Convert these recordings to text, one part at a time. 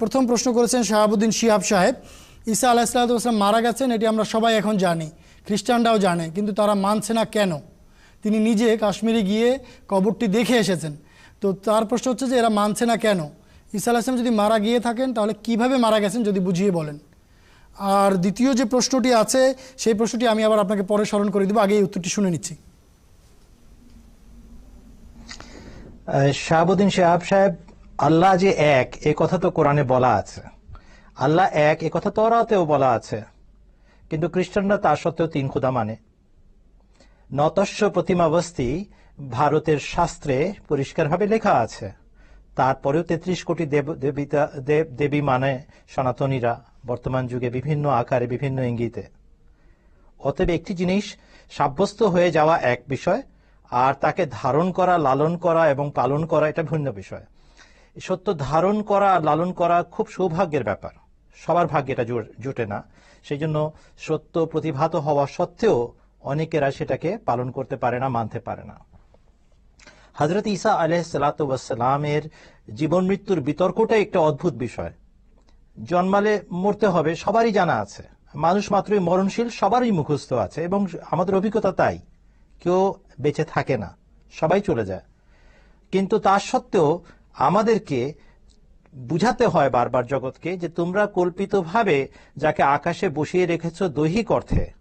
প্রথম প্রশ্ন করেছেন শাহাবুদ্দিন শিহাব সাহেব। ঈসা আলাহিসাল্লাম মারা গেছেন, এটি আমরা সবাই এখন জানি, খ্রিস্টানরাও জানে, কিন্তু তারা মানছে না কেন? তিনি নিজে কাশ্মীরে গিয়ে কবরটি দেখে এসেছেন। তো তার প্রশ্ন হচ্ছে যে এরা মানছে না কেন? ঈসা আলাহিসাম যদি মারা গিয়ে থাকেন, তাহলে কীভাবে মারা গেছেন যদি বুঝিয়ে বলেন? আর দ্বিতীয় যে প্রশ্নটি আছে, সেই প্রশ্নটি আমি আবার আপনাকে পরে স্মরণ করে দেবো আগে এই উত্তরটি শুনে নিচ্ছি। শাহাবুদ্দিন শাহাব সাহেব আল্লাহ যে এক, এ কথা তো কোরআনে বলা আছে। আল্লাহ এক, এ কথা তরাতেও বলা আছে। কিন্তু খ্রিস্টানরা তা সত্ত্বেও তিন খুদা মানে। নতস্য প্রতিমাবস্তি ভারতের শাস্ত্রে পরিষ্কারভাবে লেখা আছে। তারপরেও তেত্রিশ কোটি দেব, দেবিতা, দেব, দেবী মানে সনাতনীরা, বর্তমান যুগে বিভিন্ন আকারে বিভিন্ন ইঙ্গিতে। অতএব একটি জিনিস সাব্যস্ত হয়ে যাওয়া এক বিষয়, আর তাকে ধারণ করা, লালন করা এবং পালন করা এটা ভিন্ন বিষয়। সত্য ধারণ করা, লালন করা খুব সৌভাগ্যের ব্যাপার। সবার ভাগ্যে এটা জুটে না। সেই জন্য সত্য প্রতিভাত হওয়া সত্ত্বেও অনেকেরা সেটাকে পালন করতে পারে না, মানতে পারে না। হজরত ঈসা আলহামের জীবন মৃত্যুর বিতর্কটা একটা অদ্ভুত বিষয়। জন্মালে মরতে হবে, সবারই জানা আছে। মানুষ মাত্রই মরণশীল, সবারই মুখস্থ আছে এবং আমাদের অভিজ্ঞতা তাই। কেউ বেঁচে থাকে না, সবাই চলে যায়। কিন্তু তা সত্ত্বেও আমাদেরকে বুঝাতে হয় বারবার জগৎকে যে তোমরা কল্পিতভাবে যাকে আকাশে বসিয়ে রেখেছ দৈহিক অর্থে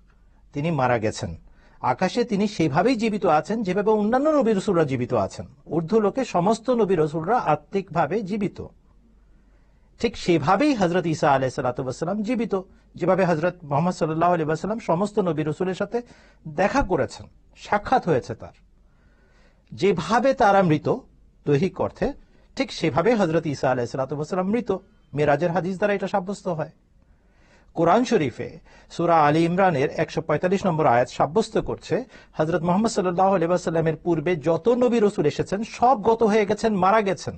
তিনি মারা গেছেন। আকাশে তিনি সেভাবেই জীবিত আছেন যেভাবে অন্যান্য নবী রসুলরা জীবিত আছেন। ঊর্ধ্ব লোকে সমস্ত নবী রসুলরা আত্মিকভাবে জীবিত। ঠিক সেভাবেই হজরত ইসা আলাই সালাতাম জীবিত, যেভাবে হজরত মোহাম্মদ সাল্লাহ আলী সাল্লাম সমস্ত নবী রসুলের সাথে দেখা করেছেন, সাক্ষাৎ হয়েছে তার। যেভাবে তারা মৃত দৈহিক অর্থে ঠিক সেভাবে হজরত ইসা আলাই সালাতাম মৃত। মেরাজের হাদিস দ্বারা এটা সাব্যস্ত হয়। কোরআন শরীফে সুরা আলী ইমরানের একশো পঁয়তাল্লিশ নম্বর আয়াত সাব্যস্ত করছে হজরত মোহাম্মদ সাল্লাহ পূর্বে যত নবী রসুল এসেছেন, সব গত হয়ে গেছেন, মারা গেছেন।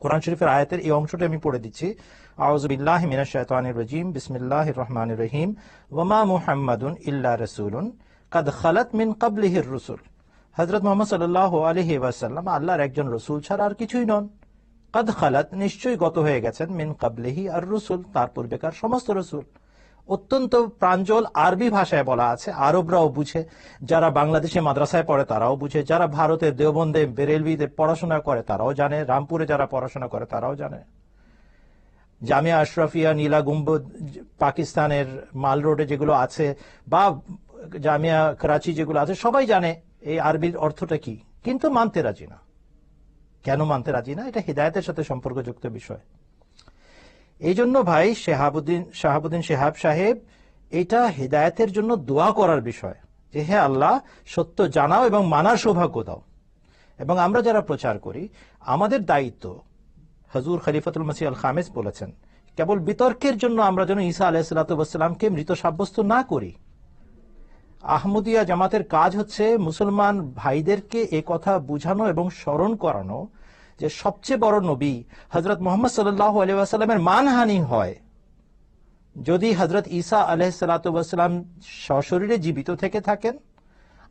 কোরআন শরীফের আয়াতের এই অংশটা আমি পড়ে দিচ্ছি। আউজবিল্লাহ মিনাশ শাইতানির রাজিম, বিসমিল্লাহির রহমানির রহিম। ওমা মুহাম্মাদুন ইল্লা রাসূলুন। কাদ খালাত মিন ক্বাবলিহির রুসুল। হযরত মুহাম্মদ সাল্লাল্লাহু আলাইহি ওয়াসাল্লাম আল্লাহর একজন রসুল ছাড়া আর কিছুই নন। কাদ খালাত, নিশ্চয়ই গত হয়ে গেছেন, মিন ক্বাবলিহি আর রসুল, তার পূর্বেকার সমস্ত রসুল। অত্যন্ত প্রাঞ্জল আরবি ভাষায় বলা আছে, আরবরাও বুঝে। যারা বাংলাদেশে মাদ্রাসায় পড়ে তারাও বুঝে, যারা ভারতের দেওবন্দে, বেরেলভিতে পড়াশোনা করে তারাও জানে, রামপুরে যারা পড়াশোনা করে তারাও জানে। জামিয়া আশরাফিয়া, নীলা গুম্বদ, পাকিস্তানের মাল রোডে যেগুলো আছে, বা জামিয়া করাচি যেগুলো আছে, সবাই জানে। এই আরবির অর্থটা কি? কিন্তু মানতে রাজি না। কেন মানতে রাজি না? এটা হৃদায়তের সাথে সম্পর্কযুক্ত বিষয়। এই জন্য ভাই, শেহাবুদ্দিন শাহাবুদ্দিন শেহাব সাহেব, এটা হৃদায়তের জন্য দোয়া করার বিষয় যে, হে আল্লাহ, সত্য জানাও এবং মানার সৌভাগ্য দাও। এবং আমরা যারা প্রচার করি, আমাদের দায়িত্ব, হজুর খলিফাতুল মসি আল খামেজ বলেছেন, কেবল বিতর্কের জন্য আমরা যেন ঈসা আলাহিসাল্লামকে মৃত সাব্যস্ত না করি। আহমদিয়া জামাতের কাজ হচ্ছে মুসলমান ভাইদেরকে এ কথা বুঝানো এবং স্মরণ করানো যে সবচেয়ে বড় নবী হজরত মোহাম্মদ সাল্লাহ আলিয়াস্লামের মানহানি হয়। যদি হজরত ঈসা আলহাম সশরীরে জীবিত থেকে থাকেন,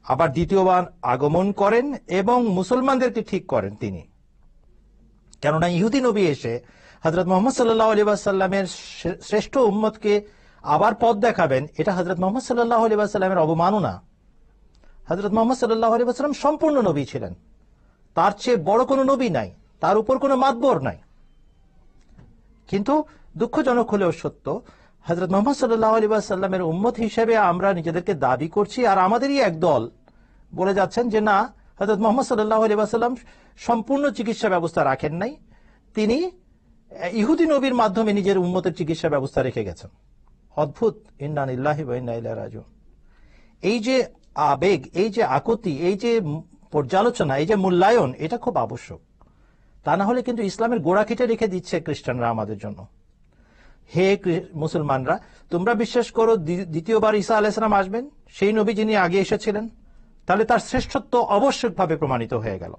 আবার দ্বিতীয়বার আগমন করেন এবং মুসলমানদেরকে ঠিক করেন তিনি। কেননা ইহুদি নবী এসে হজরত মোহাম্মদ সাল্লাহ আলিবাসাল্লামের শ্রেষ্ঠ উম্মতকে আবার পথ দেখাবেন, এটা হজরত মোহাম্মদ সাল্লাহ আলিবাসাল্লামের অবমাননা। হজরত মোহাম্মদ সাল্লাহ আলিবাসাল্লাম সম্পূর্ণ নবী ছিলেন। তার চেয়ে বড় কোনো নবী নাই, তার উপর কোনো মাতবর নাই। কিন্তু দুঃখজনক হলেও সত্য হজরত মোহাম্মদ সাল্লাহ আলী সাল্লামের উম্মত হিসেবে আমরা নিজেদেরকে দাবি করছি আর আমাদেরই এক দল বলে যাচ্ছেন যে, না হজরত মোহাম্মদ সাল্লাহ আলী সাল্লাম সম্পূর্ণ চিকিৎসা ব্যবস্থা রাখেন নাই। তিনি ইহুদি নবীর মাধ্যমে নিজের উম্মতের চিকিৎসা ব্যবস্থা রেখে গেছেন। অদ্ভুত। ইন্নান ইল্লাহি রাজু এই যে আবেগ, এই যে আকতি, এই যে পর্যালোচনা, এই যে মূল্যায়ন, এটা খুব আবশ্যক। তা না হলে কিন্তু ইসলামের গোড়া কেটে রেখে দিচ্ছে খ্রিস্টানরা আমাদের জন্য। হে মুসলমানরা, তোমরা বিশ্বাস করো দ্বিতীয়বার ঈসা আলাইসালাম আসবেন? সেই নবী যিনি আগে এসেছিলেন? তাহলে তার শ্রেষ্ঠত্ব আবশ্যকভাবে প্রমাণিত হয়ে গেল।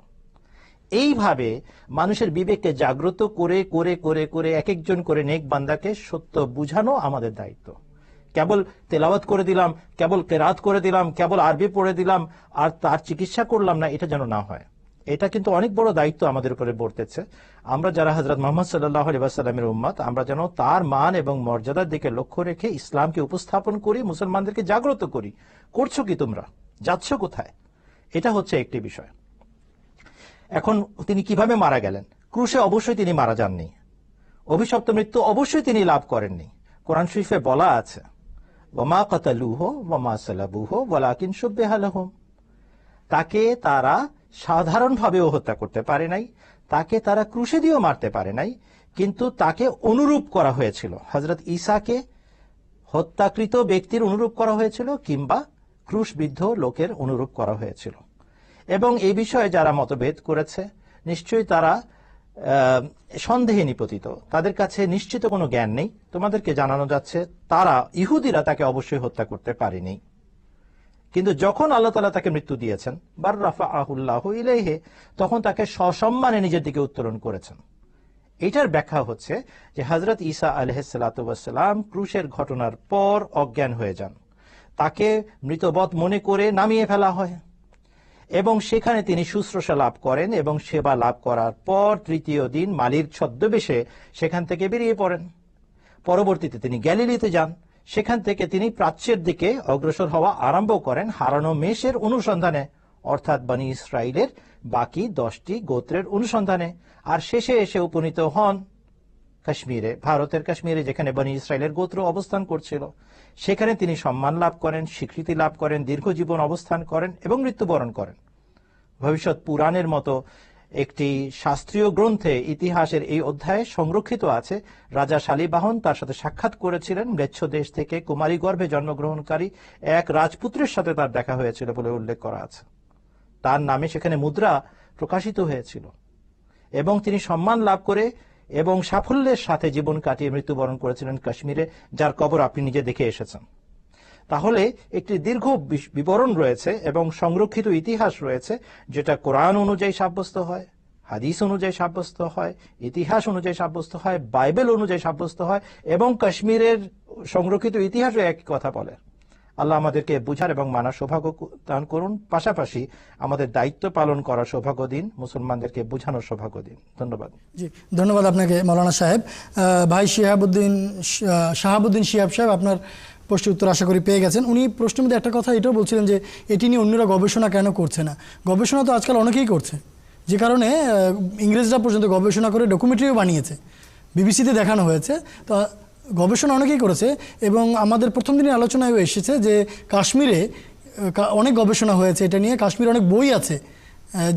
এইভাবে মানুষের বিবেককে জাগ্রত করে করে করে করে এক একজন করে নেক বান্দাকে সত্য বুঝানো আমাদের দায়িত্ব। কেবল তেলাওয়াত করে দিলাম, কেবল কেরাত করে দিলাম, কেবল আরবি পড়ে দিলাম, আর তার চিকিৎসা করলাম না, এটা যেন না হয়। এটা কিন্তু অনেক বড় দায়িত্ব আমাদের উপরে বর্তেছে। আমরা যারা হজরত মোহাম্মদ সাল্লাহ আলিবাসাল্লামের উম্মাদ আমরা যেন তার মান এবং মর্যাদার দিকে লক্ষ্য রেখে ইসলামকে উপস্থাপন করি, মুসলমানদেরকে জাগ্রত করি। করছ কি তোমরা? যাচ্ছ কোথায়? এটা হচ্ছে একটি বিষয়। এখন তিনি কীভাবে মারা গেলেন? ক্রুশে অবশ্যই তিনি মারা যাননি। অভিশপ্ত মৃত্যু অবশ্যই তিনি লাভ করেননি। কোরআন শরীফে বলা আছে, ওমা কতালুহ, ওমা সালাবুহ, ওয়ালাকিন সুব্বেহালহম তাকে তারা সাধারণভাবেও হত্যা করতে পারে নাই, তাকে তারা ক্রুশে দিয়েও মারতে পারে নাই, কিন্তু তাকে অনুরূপ করা হয়েছিল। হজরত ঈসাকে হত্যাকৃত ব্যক্তির অনুরূপ করা হয়েছিল কিংবা ক্রুশবিদ্ধ লোকের অনুরূপ করা হয়েছিল। এবং এই বিষয়ে যারা মতভেদ করেছে, নিশ্চয়ই তারা সন্দেহে নিপতিত। তাদের কাছে নিশ্চিত কোনো জ্ঞান নেই। তোমাদেরকে জানানো যাচ্ছে, তারা, ইহুদিরা তাকে অবশ্যই হত্যা করতে পারেনি। কিন্তু যখন আল্লাহ তালা তাকে মৃত্যু দিয়েছেন বার রাফা আহুল্লাহ ইলেহে তখন তাকে সসম্মানে নিজের দিকে উত্তোলন করেছেন। এটার ব্যাখ্যা হচ্ছে যে হজরত ঈসা আলহাসাল্লাম ক্রুশের ঘটনার পর অজ্ঞান হয়ে যান। তাকে মৃতবধ মনে করে নামিয়ে ফেলা হয়। এবং সেখানে তিনি শুশ্রূষা লাভ করেন এবং সেবা লাভ করার পর তৃতীয় দিন মালির ছদ্মবেশে সেখান থেকে বেরিয়ে পড়েন। পরবর্তীতে তিনি গ্যালিলিতে যান। সেখান থেকে তিনি প্রাচ্যের দিকে অগ্রসর হওয়া আরম্ভ করেন হারানো মেষের অনুসন্ধানে, অর্থাৎ বনি ইসরায়েলের বাকি দশটি গোত্রের অনুসন্ধানে, আর শেষে এসে উপনীত হন কাশ্মীরে, ভারতের কাশ্মীরে, যেখানে বনি ইসরায়েলের গোত্র অবস্থান করছিল। সেখানে তিনি সম্মান লাভ করেন, স্বীকৃতি লাভ করেন, দীর্ঘ জীবন অবস্থান করেন এবং মৃত্যুবরণ করেন। ভবিষ্যৎ পুরাণের মতো একটি শাস্ত্রীয় গ্রন্থে ইতিহাসের এই অধ্যায়ে সংরক্ষিত আছে, রাজা শালিবাহন তার সাথে সাক্ষাৎ করেছিলেন মেচ্ছ দেশ থেকে কুমারী গর্ভে জন্মগ্রহণকারী এক রাজপুত্রের সাথে তার দেখা হয়েছিল বলে উল্লেখ করা আছে। তার নামে সেখানে মুদ্রা প্রকাশিত হয়েছিল এবং তিনি সম্মান লাভ করে এবং সাফল্যের সাথে জীবন কাটিয়ে মৃত্যুবরণ করেছিলেন কাশ্মীরে, যার কবর আপনি নিজে দেখে এসেছেন। তাহলে একটি দীর্ঘ বিবরণ রয়েছে এবং সংরক্ষিত ইতিহাস রয়েছে, যেটা কোরআন অনুযায়ী সাব্যস্ত হয়, হাদিস অনুযায়ী সাব্যস্ত হয়, ইতিহাস অনুযায়ী সাব্যস্ত হয়, বাইবেল অনুযায়ী সাব্যস্ত হয়, এবং কাশ্মীরের সংরক্ষিত ইতিহাসও একই কথা বলে। আল্লাহ আমাদেরকে বুঝার এবং মানার সৌভাগ্য দান করুন। পাশাপাশি আমাদের দায়িত্ব পালন করার সৌভাগ্য দিন, মুসলমানদেরকে বুঝানোর সৌভাগ্য দিন। ধন্যবাদ। জি, ধন্যবাদ আপনাকে, মৌলানা সাহেব। ভাই শিহাবুদ্দিন শাহাবুদ্দিন শিহাব সাহেব আপনার প্রশ্নের উত্তর আশা করি পেয়ে গেছেন। উনি প্রশ্নের মধ্যে একটা কথা এটাও বলছিলেন যে, এটি নিয়ে অন্যরা গবেষণা কেন করছে না? গবেষণা তো আজকাল অনেকেই করছে। যে কারণে ইংরেজরা পর্যন্ত গবেষণা করে ডকুমেন্টারিও বানিয়েছে। বিবিসিতে দেখানো হয়েছে। তো গবেষণা অনেকেই করেছে এবং আমাদের প্রথম দিনের আলোচনায় এসেছে যে কাশ্মীরে অনেক গবেষণা হয়েছে। এটা নিয়ে কাশ্মীরে অনেক বই আছে।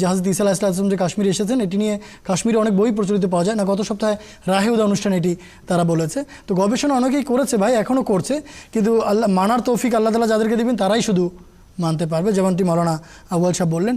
জাহাজ ইসা ইসলাম যে কাশ্মীরে এসেছেন, এটি নিয়ে কাশ্মীরে অনেক বই প্রচলিত পাওয়া যায়। না, গত সপ্তাহে রাহেউদা অনুষ্ঠানে এটি তারা বলেছে। তো গবেষণা অনেকেই করেছে ভাই এখনও করছে। কিন্তু আল্লাহ, মানার তৌফিক আল্লাহ তালা যাদেরকে দেবেন, তারাই শুধু মানতে পারবে। যেমনটি মৌলানা আউয়াল সাহেব বললেন